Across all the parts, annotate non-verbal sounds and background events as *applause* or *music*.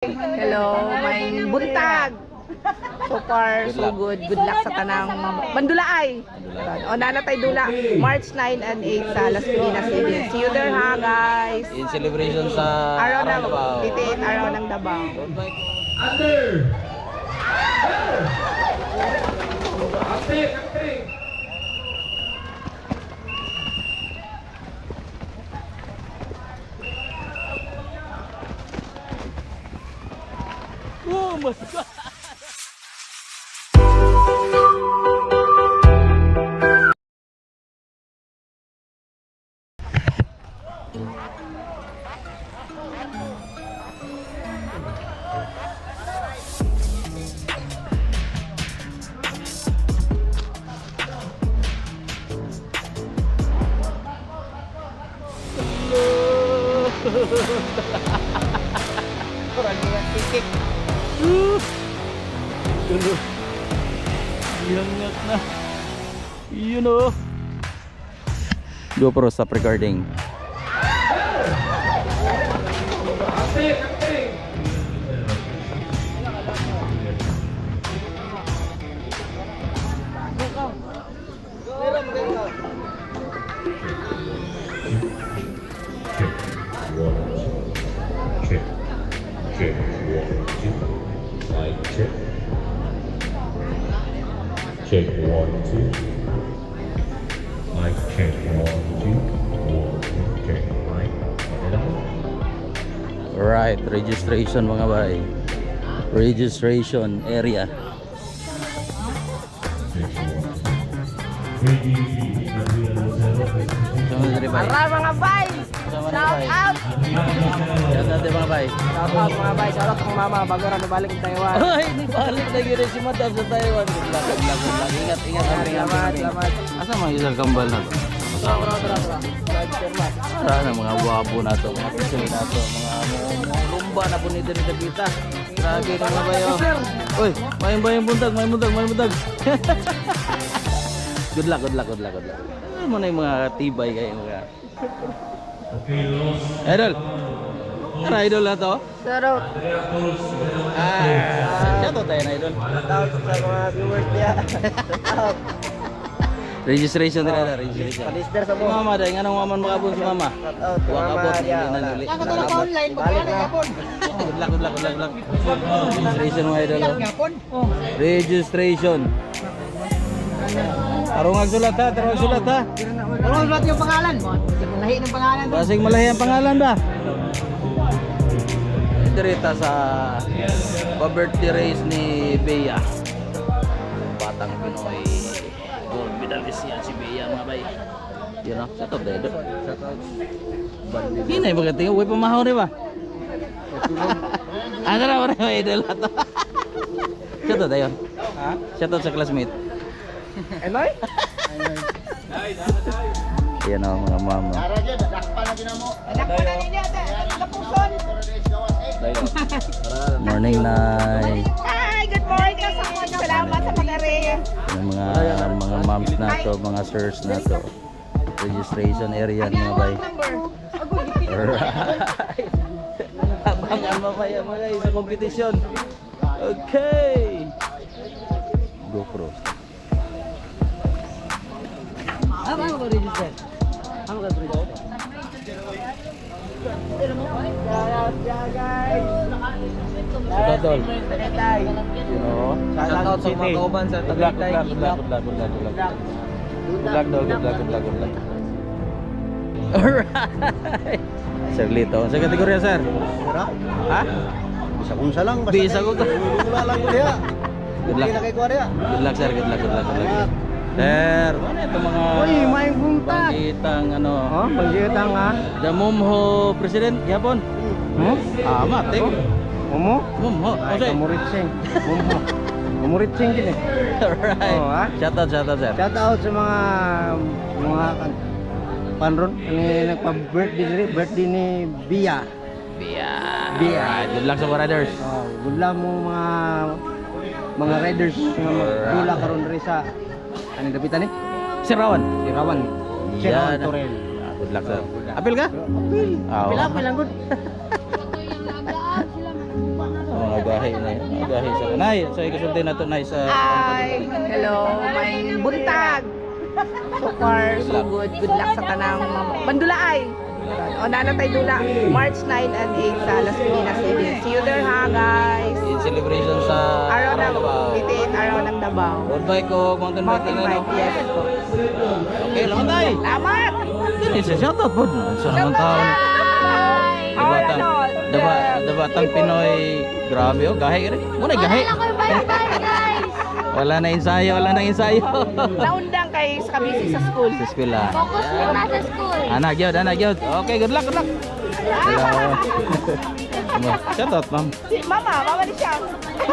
Hello, may buntag. So far, so good. Good luck sa tanang Bandulaay. O, nanatay dula. March 9 and 8 sa Las Piñas City. See you there ha, guys. In celebration sa Araw ng, Davao. 88 araw ng Davao. Don't bite. Oh my God! Kurang *laughs* Tulo. Iangat na. Yun o. GoPro stop recording. check, two, mic check, check, one, two, mic check, one, two, one, two, check, mic, hello, Right, registration mga bay. Registration area. Tara mga bay! Na Shout out! Shout out mga bay. Shout out mga bay. Shout out sa mama. Bago rin balik ng Taiwan. *laughs* Ay, ni balik na gina si Madam sa Taiwan. Good luck, good luck. Ingat, ingat. Salamat, salamat. Asa mga isang kambal na? Asawa Tara, tara, tara. Para na mga wabo na to, mga pisoy na to, mga rumba na po nito ni Dabita. Grabe ka mga bayo. Uy, may bayang buntag, may buntag, may buntag. *laughs* good luck, good luck, good luck, good luck. Ano mo na yung mga tibay kayo mga. Idol. Ano idol na to? Shout out. Ah, to tayo na idol. Shout out sa mga viewers niya. Registration din na, registration. Palister sa mo. mama dahil nga nang maman makabon si mama. Shout out sa Huwag mama niya. hindi na nuli. online. Balik na. Good luck, good luck, good luck, good luck. Registration mga idol. oh. Registration. Tarong agsulat ha, tarong agsulat ha. Ano sulat yung pangalan? Lahi ng pangalan. Basig malahi ang pangalan ba? Direta sa pa-birthday race ni Bea. Batang Pinoy gold medalist yan si Bea mga bay. Yun o, sa top dedo. Hindi na yung huwag pamahaw rin ba? *laughs* Ano na wala yung idol ato? Shout out ayun. Ha? Shout out sa classmate. Eloy? Ayan o mga mama. Morning night. Hi, good morning. Kasama Salamat sa pag-arin. Yung mga mga moms na to, mga sirs na to. Registration area ni mga bay. Alright. Abangan mamaya mga sa competition. Okay. GoPro. Ba register? Ano ka register? Sugadol. You know? Shout out sa mga kauban sa luck, good luck, good luck, good luck, good luck, good luck. Good luck daw, good luck, good luck, good luck. Alright. Sir Lito. Sa kategorya, sir? Ha? Bisa kung sa lang. Bisa ko to. Wala lang ko diya. Good luck. Good luck, sir. Good luck, good luck, good luck. Sir, ano ito mga Uy, may buntag. bangitang ano? Oh, pagkita nga. Damumho President, yapon. Mo? Ah, mate. Umo? Mumho. Ay, kamuritsing. Umo. Kamuritsing din eh. *laughs* Alright. Oh, ha? Shout out, shout out, sir. Shout out sa mga mga kan panron ni nagpa-birthday ni birthday ni Bia. Bia. Bia. Alright, good luck sa mga riders. Oh, gula mo mga mga riders nga magdula karon diri sa ano dapitan ni? Si Rawan. Si Rawan. Si Rawan Yan. Torel. Ah, Good luck, sir. Apil ka? Apil. Ah, Apil oo. apil lang good. *laughs* gahi sa Nay, so ikasulti na to Nay sa Ay, hello, may buntag. So far, so good. Good luck sa tanang Bandulaay. O, nanatay dula. March 9 and 8 sa Las Piñas City. See you there ha, guys. in celebration sa. 88 araw ng Davao. Road bike o mountain bike Mountain na no? bike, yes po. Okay, laman tayo. Salamat! Dili sa shoutout po. Sa naman tao. Our Daba, ano, daba, the- daba tang Pinoy. Grabe oh, gahi rin. Muna gahi. Wala na ensayo, wala na ensayo. *laughs* Naundang kay sa kabisi sa school. sa eskwela. Focus muna sa school. Anak yun, anak yun. Okay, good luck, good luck. Hello. *laughs* Shoutout, ma'am. Si Mama, mama ni siya.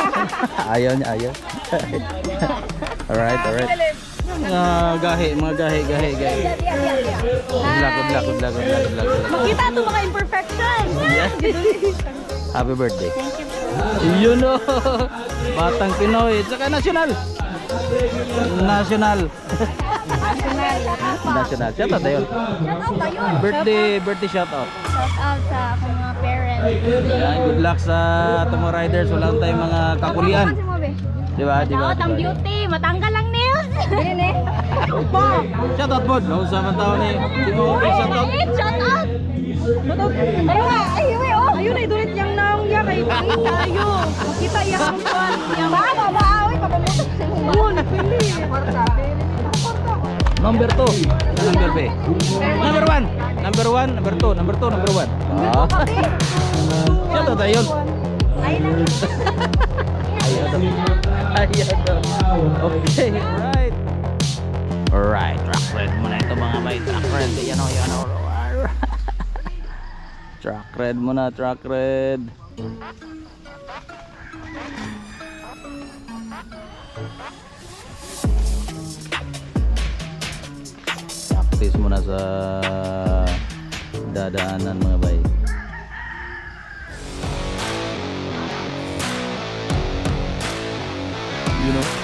*laughs* Ayaw niya, ayaw. *laughs* alright, alright. Mga gahi, mga gahi, gahi, gahi. Good luck, good luck, good luck, good luck, good luck, good luck. Makita ito mga imperfection. Yeah. *laughs* Happy birthday. Yun o. Batang Pinoy. Tsaka national. National. national. Shout out tayo. Shout out yun? Birthday, birthday shout out. Shout out sa mga parents. Yan, good luck sa Tomo Riders. Wala tayong mga kakulian. Di ba? Di ba? Ang beauty. Matanggal lang nails. Ayun eh. Shout out po. No, sa mga tao ni. Di mo shout out. Shout out. Ayun nga. Ayun eh, oh. Ayun ay dulit niyang naong ya kay tayo. Kita iya ang kwan. Yang baka mabaawi. Papamutok sa Yun, pili. Number 2. Number B. Number 1. Number 1, number 2, number 2, number 1. Ah. *laughs* Shout out tayo. *laughs* Ayun. Okay, right. Alright, track red muna ito mga bay. Track red. Yan o, yan o. *laughs* Track red muna, track red. Practice muna sa dadaanan mga bay. You know?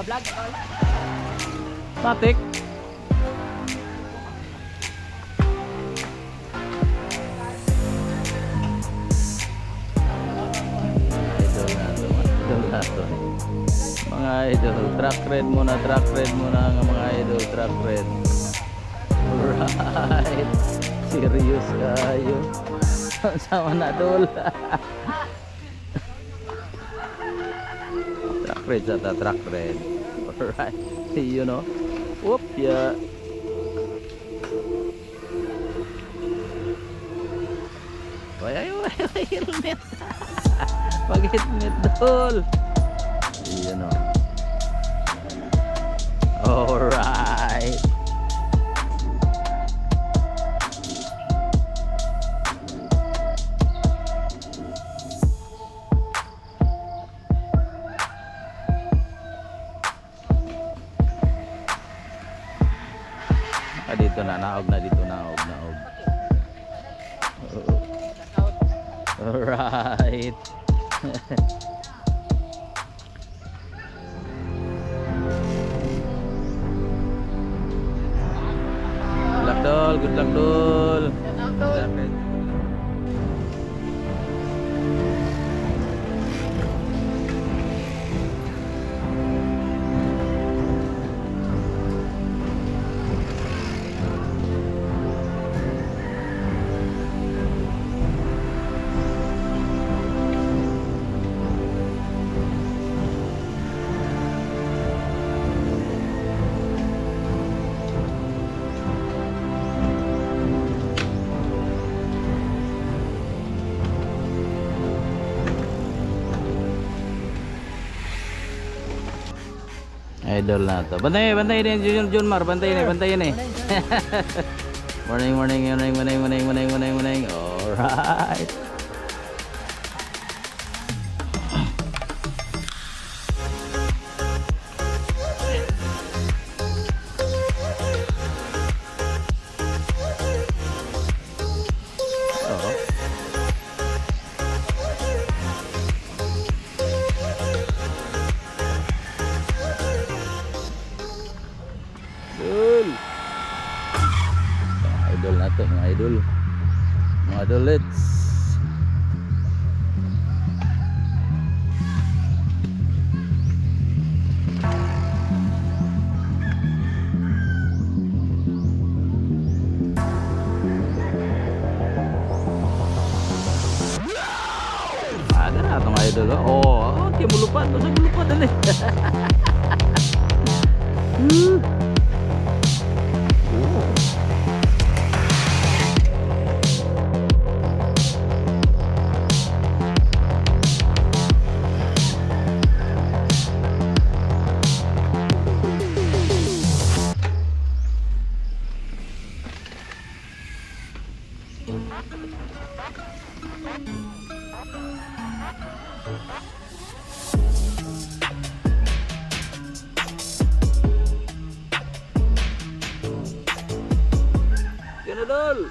Matik. Idol na to, idol na to. Mga idol, track red muna, track red muna nga mga idol, track red. Alright. *laughs* Serious kayo. *laughs* Sama na dol. *laughs* red sa ta, track red. Alright. You know. Whoop, yeah. Ay, ay, ay, ay, helmet. Pag-helmet, dol. Yun o. Alright. Luck, Dol. Good luck, Dol. Idol na to. Bantay, bantay din Jun Jun Mar, bantay ni, bantay ni. *laughs* morning, morning, morning, morning, morning, morning, morning, morning. Alright. Idol. Oh, oh okay, mulupad. Basta mulupad dali. *laughs* Hmm. Ganadol!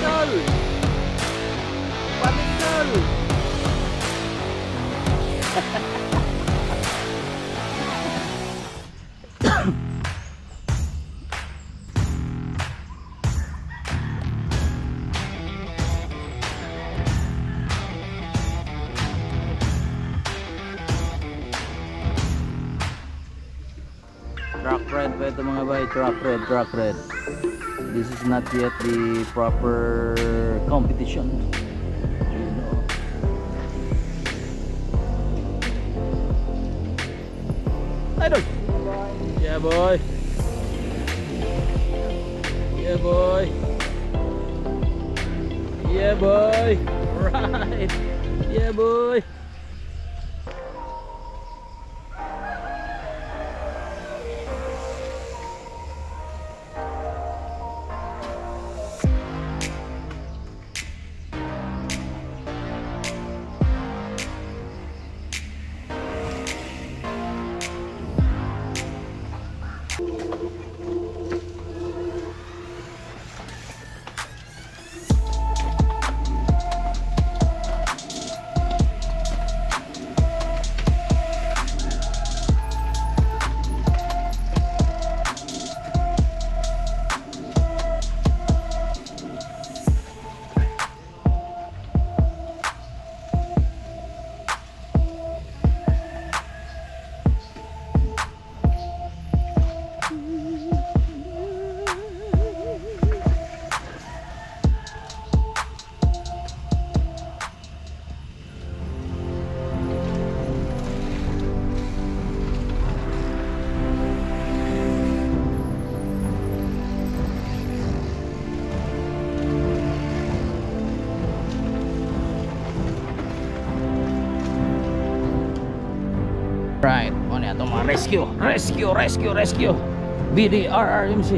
Ganadol! Panindol! Truck *laughs* truck red, truck red. This is not yet the proper competition. Know. Idol! Yeah boy! Yeah boy! Yeah boy! *laughs* Right! Yeah boy! Rescue, rescue, rescue, rescue. BDRRMC.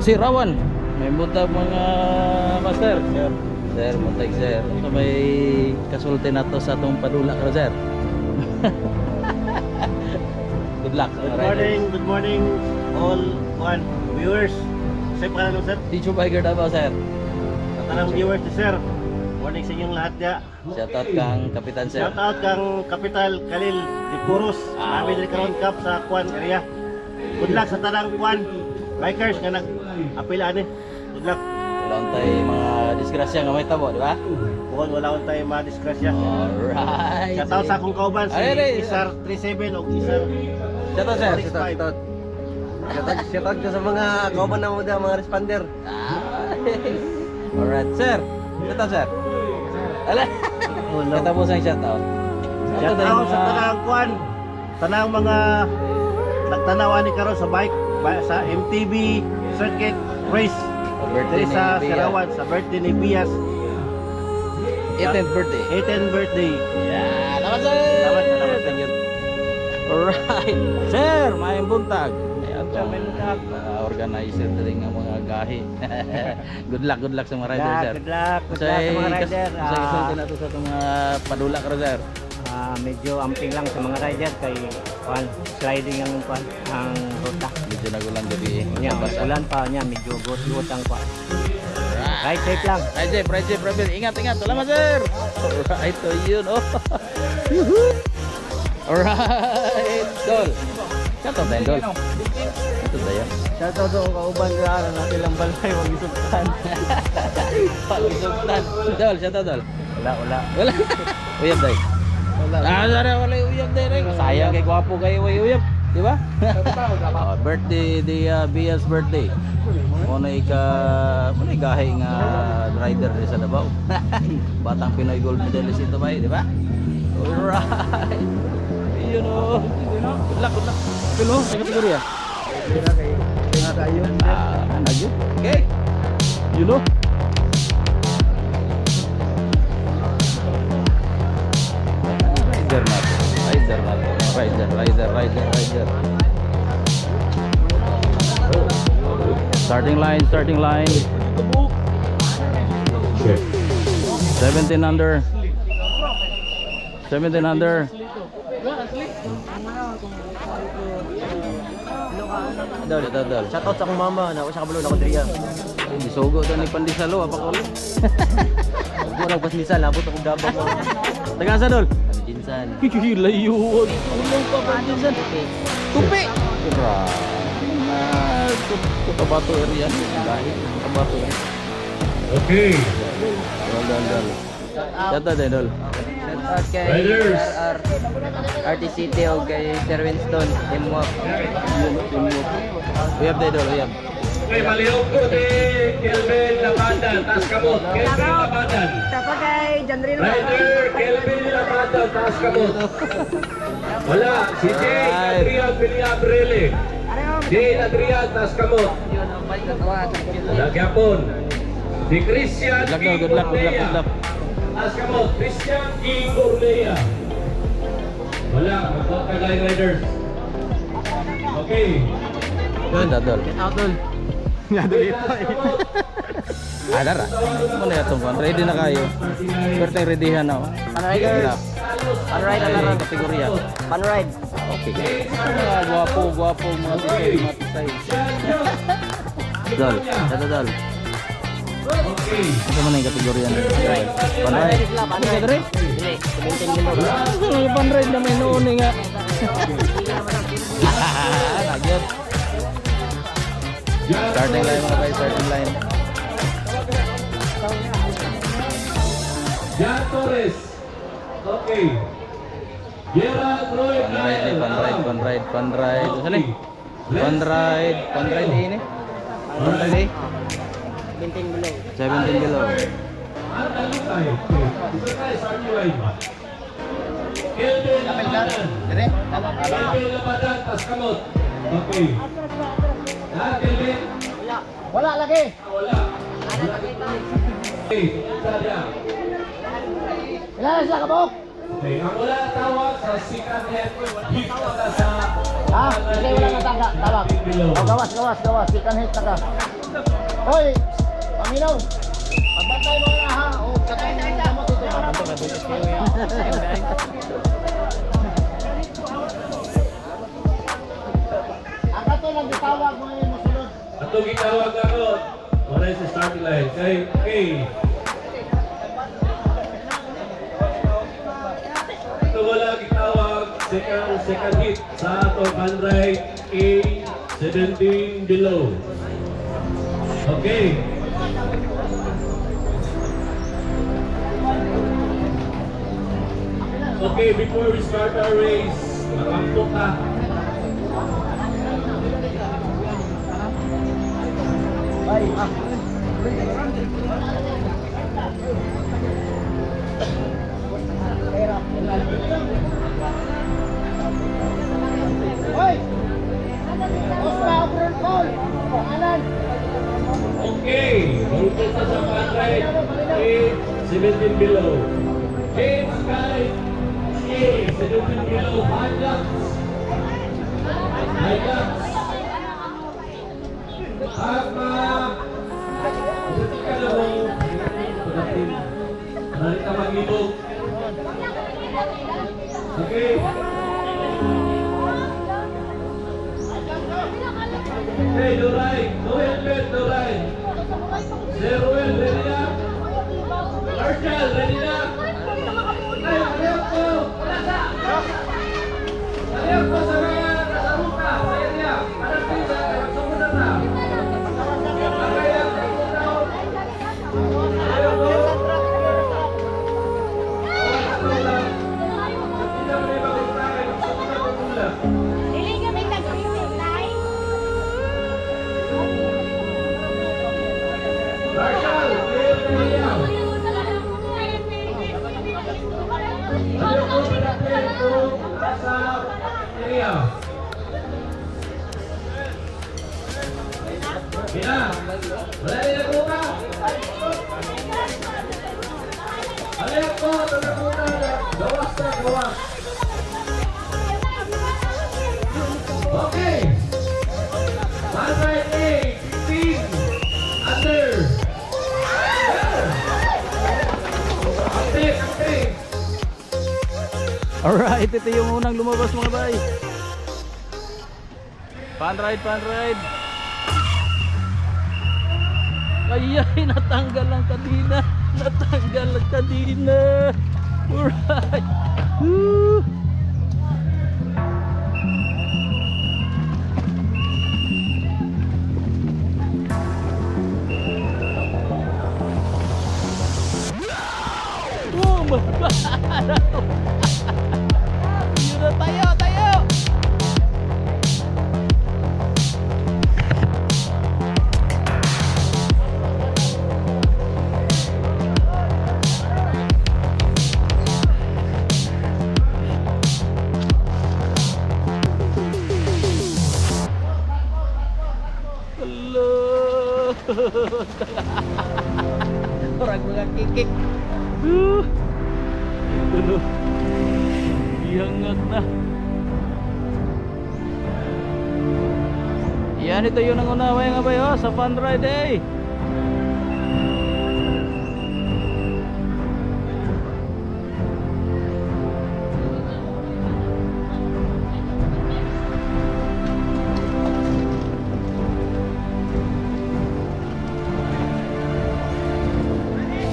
Si Rawan, may buntag mga master. Sir, sir, buntag sir. Ito may kasulti na to sa itong padula ka sir. *laughs* Good luck. Good morning, good morning all one viewers. Sa pa lang sir. You biker na ba sir? Sa tanang viewers ni sir. Morning sa inyong lahat ya. Shoutout kang Kapitan sir. Shout out kang Kapital Khalil Di Puros. Ah, Kami okay. karon cup sa Kwan area. Good luck sa tanang Kwan bikers nga nag-apil ani. Good luck. Wala tayo mga disgrasya nga may tabo, di ba? Kung wala ko tayo madisgrasya. Alright. Shout out sa akong kauban si. Isar 37 o Isar Shoutout sir. 65. Shoutout, shoutout ko sa mga kauban na mo dyan, mga responder. Alright, sir. Shoutout, sir. Ala. No. Katapos ang shoutout. Shout tayo out sa tanang kwan, tanang mga nagtanawan ni karon sa bike sa MTB circuit race Birthday sa. Sarawan sa birthday ni Bias 18th birthday. 18th birthday. Yeah, salamat sir. Salamat, salamat. Thank you. Alright. *laughs* Sir, may buntag. Ayan to. Mga organizer din ng mga gahi. *laughs* good luck, good luck sa mga rider, sir. Good luck, good luck sa mga rider. Sa isulti na to sa itong mga padula ka, sir. Ah, medyo amping lang sa mga rider kay kwan, sliding ang kwan, ang ruta. Medyo nagulang gabi eh. Nya, Basa. ulan pa niya, medyo gut-gut ang kwan. Right safe lang. Right safe, right safe, right. Ingat, ingat. Salamat, sir. Alright, to yun, oh. *laughs* Alright, Dol. Kato tayo, Dol. Kato tayo. Shout out sa kauban na araw natin lang balay, wag isugtan. *laughs* Pag-isugtan. Dol, siya to, Dol. Wala, wala. Wala. uyab, day. Wala. Ah, sorry, wala uyab. Ray. Sayang kay gwapo kayo, way uyab. Di ba? *laughs* oh, birthday, the uh, Bia's birthday. Muna ika, muna gahi nga rider sa Davao. *laughs* Batang Pinoy gold medalist ito ba, di ba? Alright. Yun o. Good luck, good luck. Pilo, sa kategorya. Yun? Okay. You know? Rider na. Rider na. Rider, rider, rider, rider. Starting line, starting line. Check. 17 under. 17 under. Dal, dal, dal. Shout out sa akong mama na usa *laughs* *laughs* ka bulo na ko diriya. Isugo to ni Pandisalo, apa ko? Ug ora pas misal abot ako dabang. Taga sa dol. Jinsan. Layo. Ulong pa Pandisal. Tupi. Kira. Ah, Cotabato area. Dahil Cotabato. Okay. Dol, dol, dol. Yata din, dol. Shout out kay Riders. RR RT City o kay Sir Winston Teamwork. Uyab din, dol. Uyab. Okay, malihog ko ni Kelvin Labadan. Taas kamot. Kelvin Labadan. Tapos kay John Rino. Rider Kelvin Labadan. Taas kamot. Wala. Si Jay Adrian Villabrele. Jay Adrian. Taas kamot. Nagyapon. Si Christian Good luck. Good luck, good luck, good luck. Kamot. Christian E. Gorlea. Wala. Magkot ka Line Riders. Okay. Ganda, dol. *laughs* Out dol. *laughs* Ah, dara. Muna itong kan. Ready na kayo. Swerte readyhan na. oh. Panriders. Panride na ron. kategorya. Panride. Okay. Guwapo, guwapo mga tisay, mga tisay. Dol, ito dol. Okay. Ito man yung kategorya na. Dili, 17 minutos. Panray na may noon eh nga. Nagyot. Starting line mga bay, starting line. Jan Torres. Okay. Gerald Roy Panride, eh, panride, panride, panride. Saan eh? Panride, panride ini. Panride eh. 17 below. 17 below. Okay. Ah? Wala lagi. Wala. Ilan sila kabok? Okay, ang wala tawag sa second head, hit pala sa Ha? Sige, wala na. Tawag. below. Oh, gawas, gawas, gawas. Sikan hit na ka. Hoy! Paminaw! Pagbantay mo na ha. O, katay na yung damot ito. Ito, may bukas kayo yan. Ako to lang bitawag mo yung musulod. Ato gitawag ako. Wala sa starting. Kay, okay. Ito wala gitawag. Second, second sa ato Panray A 17 below. Okay. Okay, before we start our race, makampo ka. Hoy! Osma, Obron Call! Pangalan! Okay, malupit na sa Panray A 17 below. James Sky ready na? Marshall, ready Alright, ito yung unang lumabas mga bay. Pan ride, pan ride. Ayay, natanggal ang kadina. Natanggal ang kadina. Alright. Woo. Oh, magpaharaw. *laughs* Yun Yan ito yung nangunaway nga ba yun sa fun ride eh.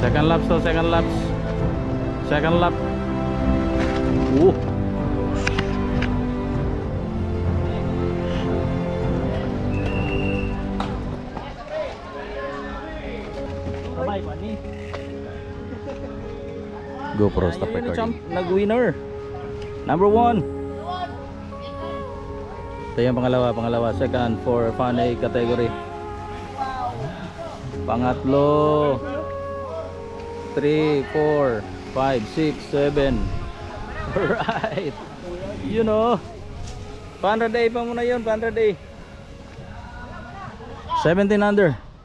Second laps to, second laps. Second lap. Uh. GoPro stop recording. nag-winner. Number one. Ito yung pangalawa, pangalawa. Second for Fan A category. Pangatlo. 3, 4, 5, 6, 7. Alright. You know. Pan day pa muna yun, pan day. 17 under.